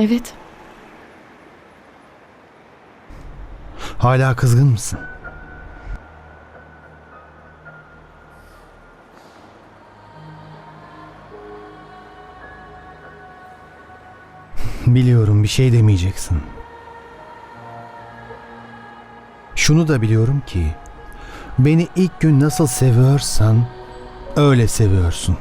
Evet. Hala kızgın mısın? Biliyorum bir şey demeyeceksin. Şunu da biliyorum ki beni ilk gün nasıl seviyorsan öyle seviyorsun.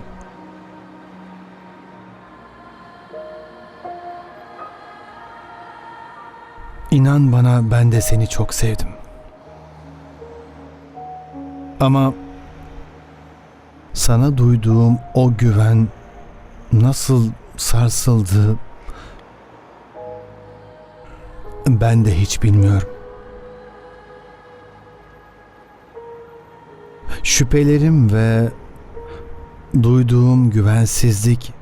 İnan bana ben de seni çok sevdim. Ama sana duyduğum o güven nasıl sarsıldı ben de hiç bilmiyorum. Şüphelerim ve duyduğum güvensizlik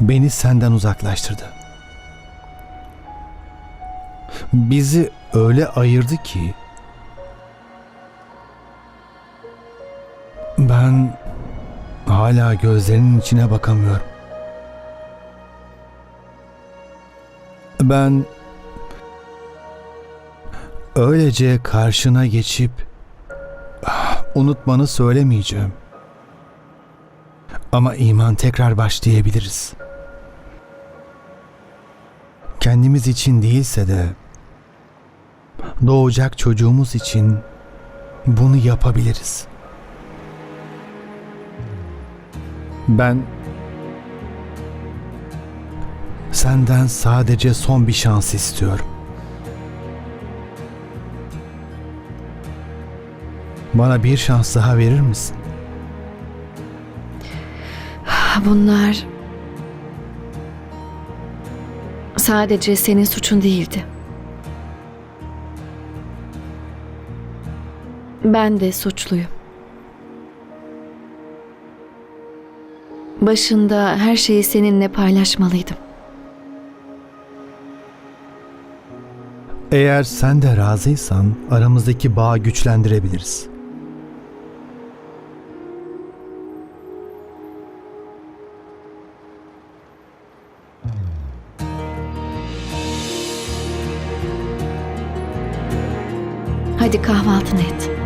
beni senden uzaklaştırdı. Bizi öyle ayırdı ki ben hala gözlerinin içine bakamıyorum. Ben öylece karşına geçip unutmanı söylemeyeceğim. Ama iman tekrar başlayabiliriz. Kendimiz için değilse de doğacak çocuğumuz için bunu yapabiliriz. Ben senden sadece son bir şans istiyorum. Bana bir şans daha verir misin? Bunlar sadece senin suçun değildi. Ben de suçluyum. Başında her şeyi seninle paylaşmalıydım. Eğer sen de razıysan aramızdaki bağı güçlendirebiliriz. Hadi kahvaltını et.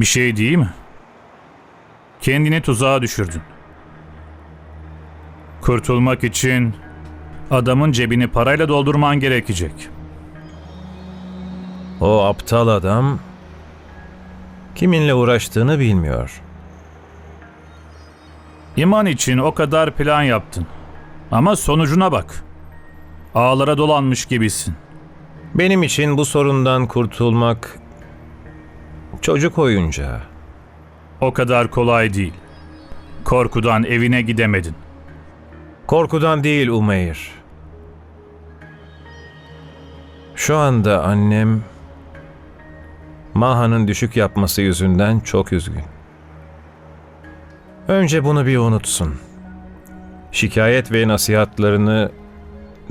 Bir şey değil mi? Kendini tuzağa düşürdün. Kurtulmak için adamın cebini parayla doldurman gerekecek. O aptal adam kiminle uğraştığını bilmiyor. İman için o kadar plan yaptın. Ama sonucuna bak. Ağlara dolanmış gibisin. Benim için bu sorundan kurtulmak çocuk oyuncağı. O kadar kolay değil. Korkudan evine gidemedin. Korkudan değil Umeyr. Şu anda annem Maha'nın düşük yapması yüzünden çok üzgün. Önce bunu bir unutsun. Şikayet ve nasihatlarını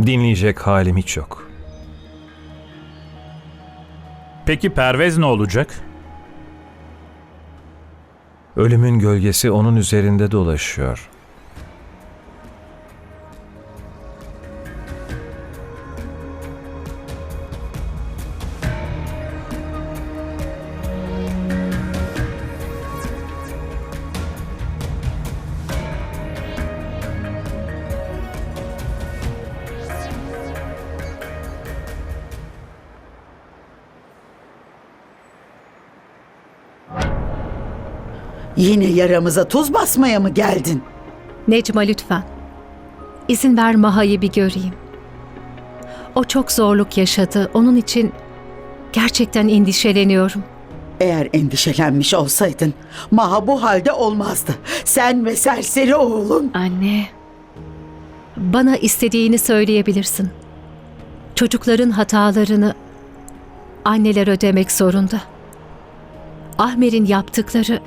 dinleyecek halim hiç yok. Peki Pervez ne olacak? Ölümün gölgesi onun üzerinde dolaşıyor. Yine yaramıza tuz basmaya mı geldin? Necma lütfen. İzin ver Maha'yı bir göreyim. O çok zorluk yaşadı. Onun için gerçekten endişeleniyorum. Eğer endişelenmiş olsaydın Maha bu halde olmazdı. Sen ve serseri oğlun. Anne, Bana istediğini söyleyebilirsin. Çocukların hatalarını anneler ödemek zorunda. Ahmer'in yaptıkları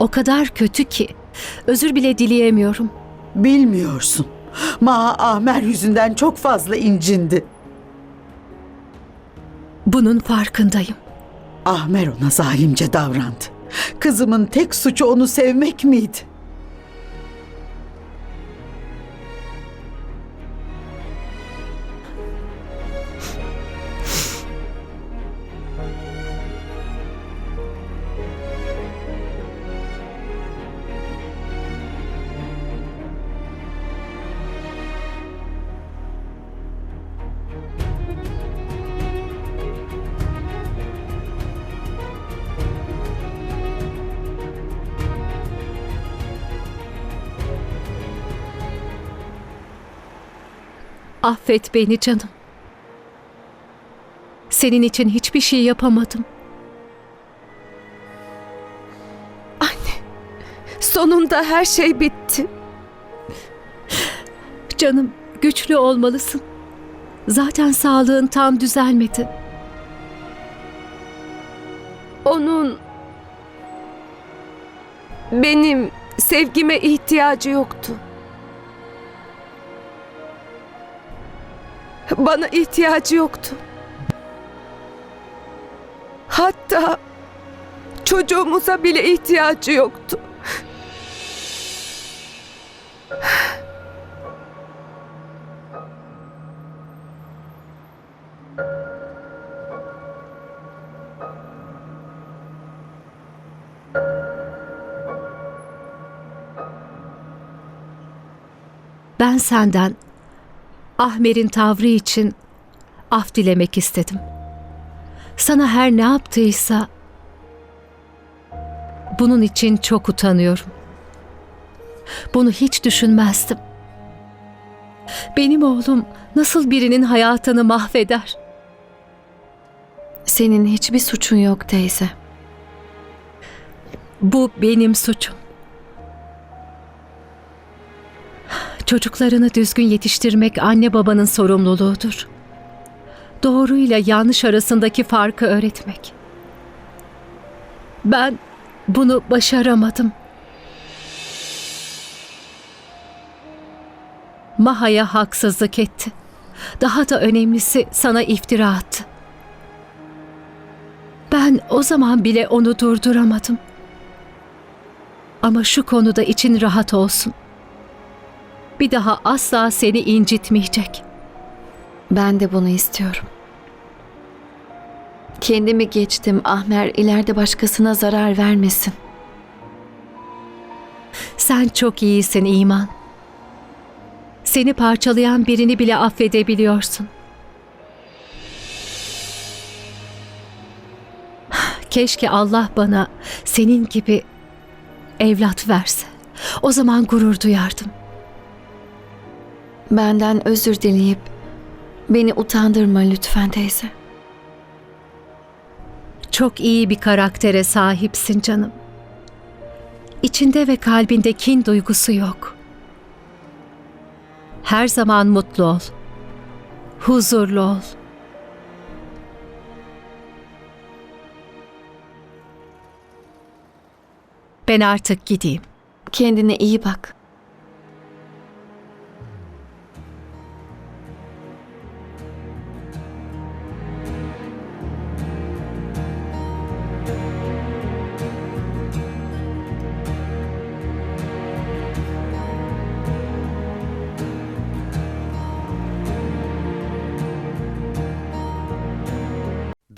o kadar kötü ki özür bile dileyemiyorum. Bilmiyorsun. Maha Ahmer yüzünden çok fazla incindi. Bunun farkındayım. Ahmer ona zalimce davrandı. Kızımın tek suçu onu sevmek miydi? Affet beni canım. Senin için hiçbir şey yapamadım. Sonunda her şey bitti. Canım, güçlü olmalısın. Zaten sağlığın tam düzelmedi. Onun benim sevgime ihtiyacı yoktu. Bana ihtiyacı yoktu. Hatta çocuğumuza bile ihtiyacı yoktu. Ben senden Ahmer'in tavrı için af dilemek istedim. Sana her ne yaptıysa bunun için çok utanıyorum. Bunu hiç düşünmezdim. Benim oğlum nasıl birinin hayatını mahveder? Senin hiçbir suçun yok teyze. Bu benim suçum. Çocuklarını düzgün yetiştirmek anne babanın sorumluluğudur. Doğruyla yanlış arasındaki farkı öğretmek. Ben bunu başaramadım. Maha'ya haksızlık etti. Daha da önemlisi sana iftira attı. Ben o zaman bile onu durduramadım. Ama şu konuda için rahat olsun. Bir daha asla seni incitmeyecek. Ben de bunu istiyorum. Kendimi geçtim Ahmer ileride başkasına zarar vermesin. Sen çok iyisin İman. Seni parçalayan birini bile affedebiliyorsun. Keşke Allah bana senin gibi evlat verse. O zaman gurur duyardım. Benden özür dileyip beni utandırma lütfen teyze. Çok iyi bir karaktere sahipsin canım. İçinde ve kalbinde kin duygusu yok. Her zaman mutlu ol. Huzurlu ol. Ben artık gideyim. Kendine iyi bak.